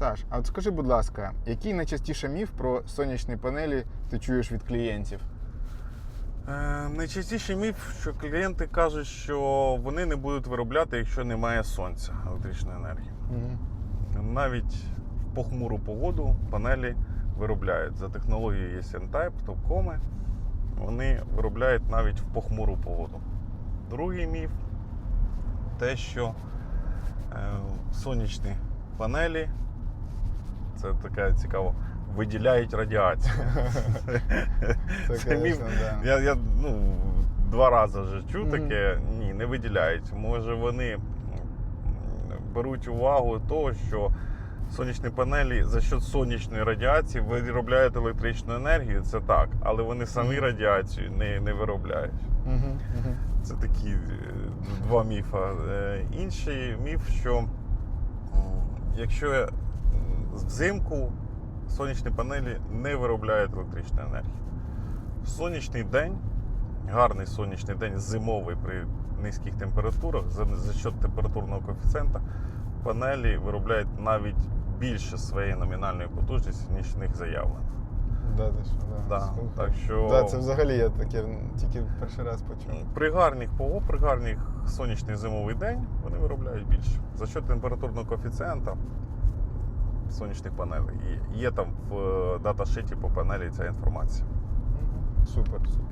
Саш, а от скажи, будь ласка, який найчастіше міф про сонячні панелі ти чуєш від клієнтів? Е, найчастіший міф, що клієнти кажуть, що вони не будуть виробляти, якщо немає сонця електричної енергії. Угу. Навіть в похмуру погоду панелі виробляють. За технологією N-Type, топкоми, вони виробляють навіть в похмуру погоду. Другий міф те, що е, сонячні панелі, це таке цікаво, виділяють радіацію. Це, Це міф. да. Я, я ну, два рази вже чув таке. Ні, не виділяють. Може, вони беруть увагу того, що сонячні панелі за счет сонячної радіації виробляють електричну енергію. Це так, але вони самі радіацію не, не виробляють. Це такі е, два міфа. Е, Інший міф, що якщо взимку сонячні панелі не виробляють електричну енергію. В сонячний день, гарний сонячний день, зимовий при низьких температурах, за, за счет температурного коефіцієнта, панелі виробляють навіть більше своєї номінальної потужності, ніж в них заявлено. Да, ти що, да. Да, так що Да, це взагалі я таке тільки перший раз почув. При гарних ПО, при гарних сонячний зимовий день вони виробляють більше. За що температурного коефіцієнта сонячних панелей. І є там в е, даташиті по панелі ця інформація. Супер, супер.